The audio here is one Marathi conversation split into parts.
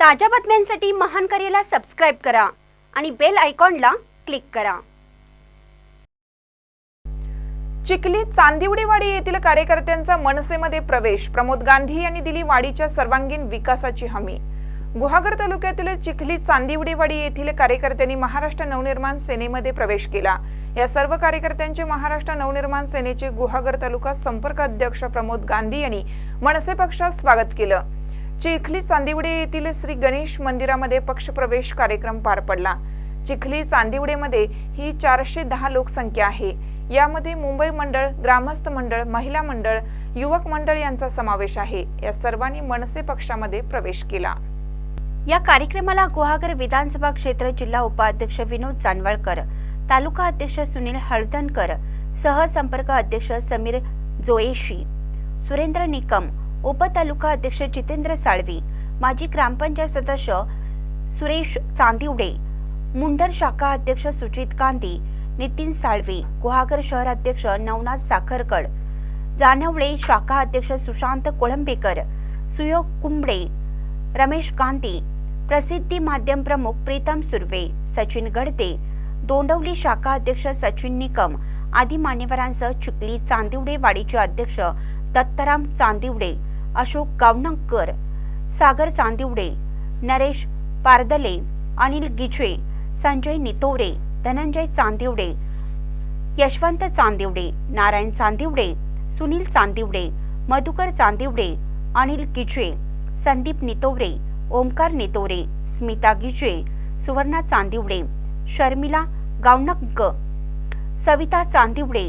ताज्या बातम्यांसाठी महान करेला सबस्क्राईब करा आणि बेल आयकॉनला क्लिक करा. चिखली चांदिवडेवाडी येथील कार्यकर्त्यांचा मनसेमध्ये प्रवेश. प्रमोद गांधी यांनी दिली वाडीच्या सर्वांगीण विकासाची हमी. गुहागर तालुक्यातील चिखली चांदिवडेवाडी येथील कार्यकर्त्यांनी महाराष्ट्र नवनिर्माण सेनेमध्ये प्रवेश केला. या सर्व कार्यकर्त्यांचे महाराष्ट्र नवनिर्माण सेनेचे गुहागर तालुका संपर्क अध्यक्ष प्रमोद गांधी यांनी मनसे पक्षात स्वागत केलं. चिखली चांदिवडे येथील श्री गणेश मंदिरामध्ये पक्षप्रवेश कार्यक्रम पार पडला. चिखली चांदिवडेमध्ये ही चारशे दहा लोकसंख्या आहे. यामध्ये मुंबई मंडळ ग्रामस्थ मंडळ महिला मंडळ युवक मंडळ यांचा समावेश आहे. या सर्वांनी मनसे पक्षामध्ये प्रवेश केला. या कार्यक्रमाला गुहागर विधानसभा क्षेत्र जिल्हा उपाध्यक्ष विनोद जानवळकर तालुका अध्यक्ष सुनील हळदणकर सहसंपर्क अध्यक्ष समीर जोयेशी सुरेंद्र निकम उपतालुका अध्यक्ष जितेंद्र साळवी माजी ग्रामपंचायत सदस्य सुरेश चांदिवडे मुंडर शाखा अध्यक्ष सुजित गांधी नितीन साळवी गुहागर शहर अध्यक्ष नवनाथ साखरकड जानवळे शाखा अध्यक्ष सुशांत कोळंबेकर सुयोग कुंबडे रमेश गांधी प्रसिद्धी माध्यम प्रमुख प्रीतम सुर्वे सचिन गडते दोंडवली शाखा अध्यक्ष सचिन निकम आदी मान्यवरांसह चिखली चांदिवडे वाडीचे अध्यक्ष दत्तराम चांदिवडे अशोक गावणकर सागर चांदिवडे नरेश पारदले अनिल गिजे संजय नितोरे धनंजय चांदिवडे यशवंत चांदिवडे नारायण चांदिवडे सुनील चांदिवडे मधुकर चांदिवडे अनिल गिजे संदीप नितोरे ओमकार नितोरे स्मिता गिजे सुवर्णा चांदिवडे शर्मिला गावणक सविता चांदिवडे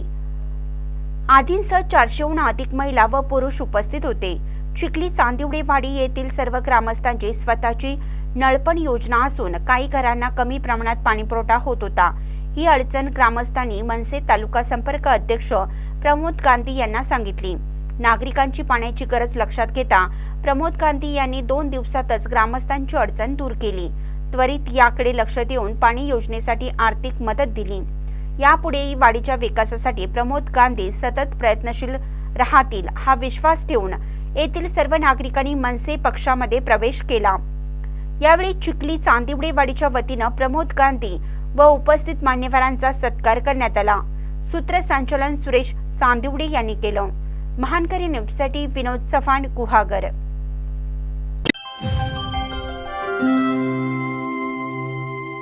आदींसह चारशेहून अधिक महिला व पुरुष उपस्थित होते. चिखली चांदिवडेवाडी येथील सर्व ग्रामस्थांची स्वतःची नळपण योजना असून काही घरांना कमी प्रमाणात पाणीपुरवठा होत होता. ही अडचण ग्रामस्थांनी मनसे तालुका संपर्क अध्यक्ष प्रमोद गांधी यांना सांगितली. नागरिकांची पाण्याची गरज लक्षात घेता प्रमोद गांधी यांनी दोन दिवसातच ग्रामस्थांची अडचण दूर केली. त्वरित याकडे लक्ष देऊन पाणी योजनेसाठी आर्थिक मदत दिली. यापुढेही वाडीच्या विकासासाठी प्रमोद गांधी सतत प्रयत्नशील राहतील हा विश्वास ठेवून येथील सर्व नागरिकांनी मनसे पक्षामध्ये प्रवेश केला. यावेळी चिखली चांदिवडे वाडीच्या वतीनं प्रमोद गांधी व उपस्थित मान्यवरांचा सत्कार करण्यात आला. सूत्रसंचालन सुरेश चांदिवडे यांनी केलं. महानकरी न्यूजसाठी विनोद चव्हाण गुहागर.